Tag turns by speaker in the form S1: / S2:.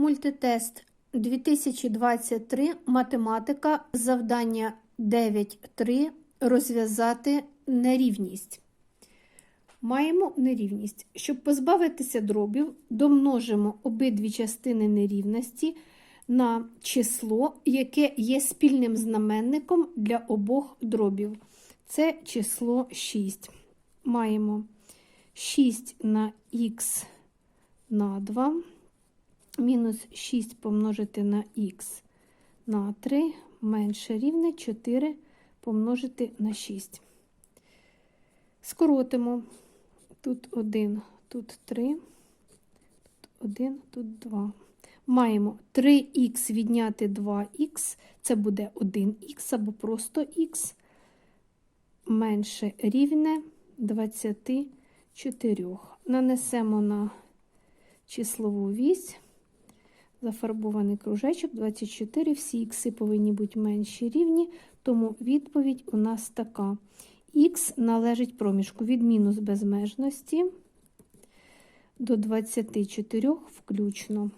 S1: Мультитест 2023 математика завдання 9.3 розв'язати нерівність. Маємо нерівність. Щоб позбавитися дробів, домножимо обидві частини нерівності на число, яке є спільним знаменником для обох дробів. Це число 6. Маємо 6 на х на 2 мінус 6 помножити на х на 3 менше рівне 4 помножити на 6. Скоротимо. Тут 1, тут 3, тут 1, тут 2. Маємо 3х відняти 2х, це буде 1х або просто х, менше рівне 24. Нанесемо на числову вісь зафарбований кружечок 24. Всі ікси повинні бути менші рівні, тому відповідь у нас така. Х належить проміжку від мінус безмежності до 24 включно.